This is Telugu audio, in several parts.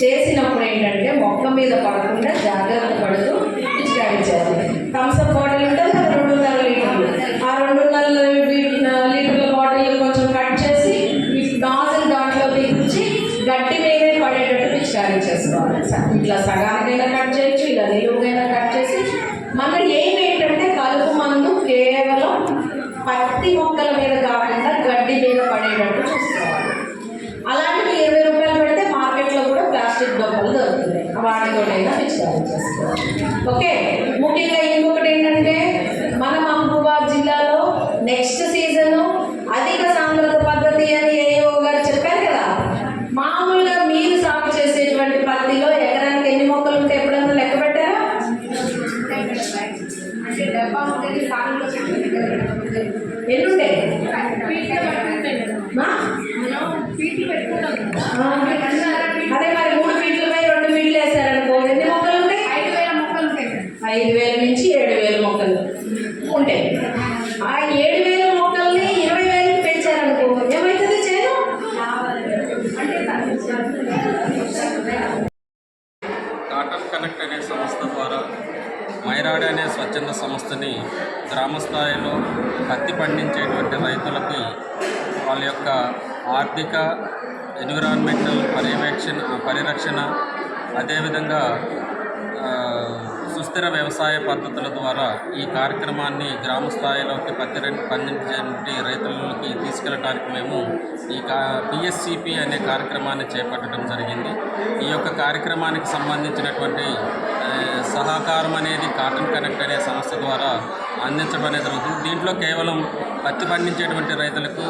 చేసినప్పుడు ఏంటంటే మొక్క మీద పడకుండా జాగ్రత్త పడుతూ పిచికారీ చేయాలి థమ్స్అప్ బాటిల్ ఉంటుంది అది రెండున్నర లీటర్లు. ఆ రెండున్నర లీటర్ల బాటిల్ కొంచెం కట్ చేసి ఈ దాంట్లో దించి గట్టి మీదే పడేటట్టు పిచికారీ చేసుకోవాలి ఇట్లా సగానికైనా కట్ చేయొచ్చు ఇలా నిలువుగైనా కట్ చేసి మనం ఏం ఏంటంటే కలుపు మందు కేవలం పత్తి మొక్కల మీద కాకుండా గడ్డి మీద పడేటట్టు పిచికారీ చేసుకోవాలి ఓకే ముఖ్యంగా ఇంకొకటి ఏంటంటే మన మహబూబాద్ జిల్లాలో నెక్స్ట్ సీజన్ అధిక సాంద్రత పద్ధతి అని ఏఓ గారు చెప్పారు కదా. మామూలుగా మీరు సాగు చేసేటువంటి పత్తిలో ఎకరానికి ఎన్ని మొక్కలు ఉంటే ఎప్పుడైనా లెక్క పెట్టారా? అంటే డబ్బా మైరాడి అనే స్వచ్ఛంద సంస్థని గ్రామ స్థాయిలో పత్తి పండించేటువంటి రైతులకి వాళ్ళ యొక్క ఆర్థిక ఎన్విరాన్మెంటల్ పర్యవేక్షణ పరిరక్షణ అదేవిధంగా సుస్థిర వ్యవసాయ పద్ధతుల ద్వారా ఈ కార్యక్రమాన్ని గ్రామ స్థాయిలోకి పత్తి రైతు పండించే రైతులకి తీసుకెళ్ళడానికి మేము ఈ కా పిఎస్సిపి అనే కార్యక్రమాన్ని చేపట్టడం జరిగింది. ఈ యొక్క కార్యక్రమానికి సంబంధించినటువంటి సహకారం అనేది కాటన్ కనెక్ట్ అనే సంస్థ ద్వారా అందించడం అనేది జరుగుతుంది. దీంట్లో కేవలం పత్తి పండించేటువంటి రైతులకు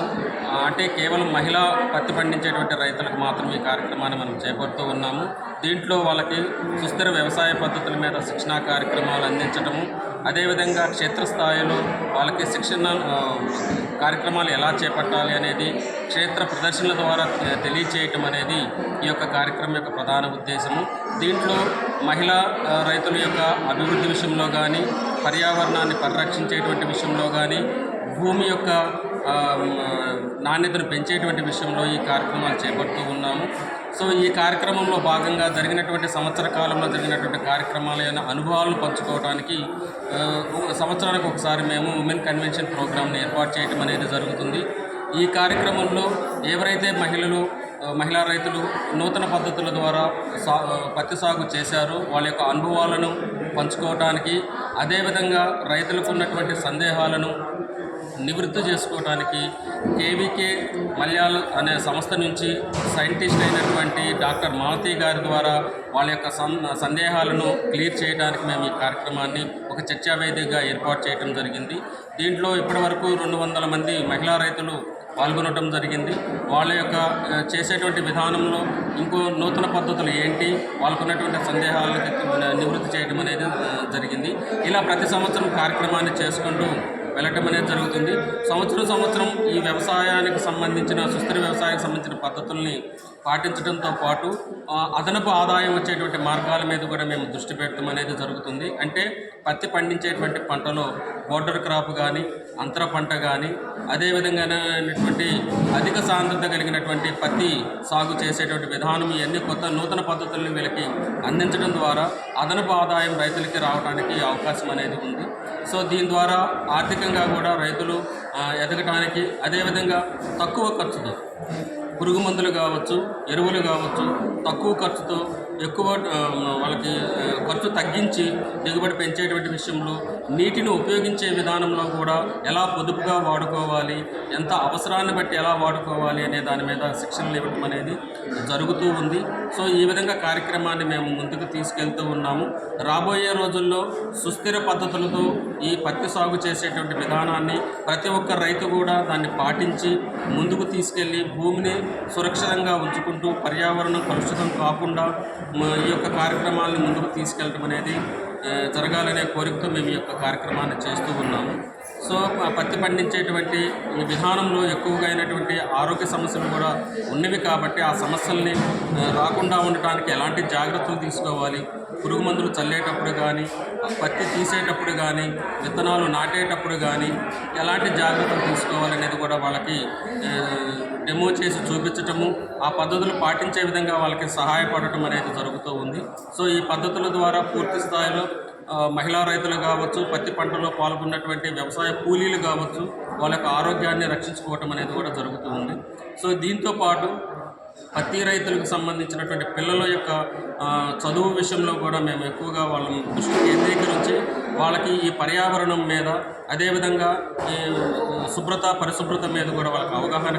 అంటే కేవలం మహిళా పత్తి పండించేటువంటి రైతులకు మాత్రం ఈ కార్యక్రమాన్ని మనం చేపడుతూ ఉన్నాము. దీంట్లో వాళ్ళకి సుస్థిర వ్యవసాయ పద్ధతుల మీద శిక్షణా కార్యక్రమాలు అందించడము అదేవిధంగా క్షేత్రస్థాయిలో వాళ్ళకి శిక్షణ కార్యక్రమాలు ఎలా చేపట్టాలి అనేది క్షేత్ర ప్రదర్శనల ద్వారా తెలియచేయటం అనేది ఈ యొక్క కార్యక్రమం యొక్క ప్రధాన ఉద్దేశము. దీంట్లో మహిళా రైతుల యొక్క అభివృద్ధి విషయంలో కానీ పర్యావరణాన్ని పరిరక్షించేటువంటి విషయంలో కానీ భూమి యొక్క నాణ్యతను పెంచేటువంటి విషయంలో ఈ కార్యక్రమాలు చేపడుతూ ఉన్నాము. సో ఈ కార్యక్రమంలో భాగంగా జరిగినటువంటి సంవత్సర కాలంలో జరిగినటువంటి కార్యక్రమాల అనుభవాలను పంచుకోవడానికి సంవత్సరానికి ఒకసారి మేము ఉమెన్ కన్వెన్షన్ ప్రోగ్రామ్ని ఏర్పాటు చేయడం అనేది జరుగుతుంది. ఈ కార్యక్రమంలో ఎవరైతే మహిళలు మహిళా రైతులు నూతన పద్ధతుల ద్వారా సా పత్తి సాగు చేశారు. వాళ్ళ యొక్క అనుభవాలను పంచుకోవటానికి అదేవిధంగా రైతులకు ఉన్నటువంటి సందేహాలను నివృత్తి చేసుకోవడానికి కేవీకే మలయాళ అనే సంస్థ నుంచి సైంటిస్ట్ అయినటువంటి డాక్టర్ మాలతి గారి ద్వారా వాళ్ళ యొక్క సం సందేహాలను క్లియర్ చేయడానికి మేము ఈ కార్యక్రమాన్ని ఒక చర్చావేదిగా ఏర్పాటు చేయడం జరిగింది. దీంట్లో ఇప్పటివరకు రెండు వందల మంది మహిళా రైతులు పాల్గొనడం జరిగింది. వాళ్ళ యొక్క చేసేటువంటి విధానంలో ఇంకో నూతన పద్ధతులు ఏంటి వాళ్ళకున్నటువంటి సందేహాలకి నివృత్తి చేయడం అనేది జరిగింది. ఇలా ప్రతి సంవత్సరం కార్యక్రమాన్ని చేసుకుంటూ వెళ్ళటం అనేది జరుగుతుంది. సంవత్సరం సంవత్సరం ఈ వ్యవసాయానికి సంబంధించిన సుస్థిర వ్యవసాయానికి సంబంధించిన పద్ధతుల్ని పాటించడంతో పాటు అదనపు ఆదాయం వచ్చేటువంటి మార్గాల మీద కూడా మేము దృష్టి పెట్టడం అనేది జరుగుతుంది. అంటే పత్తి పండించేటువంటి పంటలో బోర్డర్ క్రాప్ కానీ అంతర పంట కానీ అదేవిధంగానటువంటి అధిక సాంద్రత కలిగినటువంటి పత్తి సాగు చేసేటువంటి విధానం ఇవన్నీ కొత్త నూతన పద్ధతులను వీళ్ళకి అందించడం ద్వారా అదనపు ఆదాయం రైతులకి రావడానికి అవకాశం అనేది ఉంది. సో దీని ద్వారా ఆర్థికంగా కూడా రైతులు ఎదగటానికి అదేవిధంగా తక్కువ ఖర్చుతో పురుగు మందులు కావచ్చు ఎరువులు కావచ్చు తక్కువ ఖర్చుతో ఎక్కువ వాళ్ళకి ఖర్చు తగ్గించి దిగుబడి పెంచేటువంటి విషయంలో నీటిని ఉపయోగించే విధానంలో కూడా ఎలా పొదుపుగా వాడుకోవాలి ఎంత అవసరాన్ని బట్టి ఎలా వాడుకోవాలి అనే దాని మీద శిక్షణలు ఇవ్వటం అనేది జరుగుతూ ఉంది. సో ఈ విధంగా కార్యక్రమాన్ని మేము ముందుకు తీసుకెళ్తూ ఉన్నాము. రాబోయే రోజుల్లో సుస్థిర పద్ధతులతో ఈ పత్తి సాగు చేసేటువంటి విధానాన్ని ప్రతి ఒక్క రైతు కూడా దాన్ని పాటించి ముందుకు తీసుకెళ్ళి భూమిని సురక్షితంగా ఉంచుకుంటూ పర్యావరణం కలుషితం కాకుండా ఈ యొక్క కార్యక్రమాలను ముందుకు తీసుకెళ్ళడం అనేది జరగాలనే కోరికతో మేము ఈ యొక్క కార్యక్రమాన్ని చేస్తూ ఉన్నాము. సో పత్తి పండించేటువంటి విధానంలో ఎక్కువగా అయినటువంటి ఆరోగ్య సమస్యలు కూడా ఉన్నవి కాబట్టి ఆ సమస్యల్ని రాకుండా ఉండటానికి ఎలాంటి జాగ్రత్తలు తీసుకోవాలి పురుగు మందులు చల్లేటప్పుడు కానీ పత్తి తీసేటప్పుడు కానీ విత్తనాలు నాటేటప్పుడు కానీ ఎలాంటి జాగ్రత్తలు తీసుకోవాలనేది కూడా వాళ్ళకి డెమో చేసి చూపించటము ఆ పద్ధతులు పాటించే విధంగా వాళ్ళకి సహాయపడటం అనేది జరుగుతూ ఉంది. సో ఈ పద్ధతుల ద్వారా పూర్తి స్థాయిలో మహిళా రైతులు కావచ్చు పత్తి పంటలో పాల్గొన్నటువంటి వ్యవసాయ కూలీలు కావచ్చు వాళ్ళ యొక్క ఆరోగ్యాన్ని రక్షించుకోవటం అనేది కూడా జరుగుతూ ఉంది. సో దీంతో పాటు పత్తి రైతులకు సంబంధించినటువంటి పిల్లల యొక్క చదువు విషయంలో కూడా మేము ఎక్కువగా వాళ్ళని దృష్టి కేంద్రీకరించి వాళ్ళకి ఈ పర్యావరణం మీద అదేవిధంగా ఈ శుభ్రత పరిశుభ్రత మీద కూడా వాళ్ళకి అవగాహన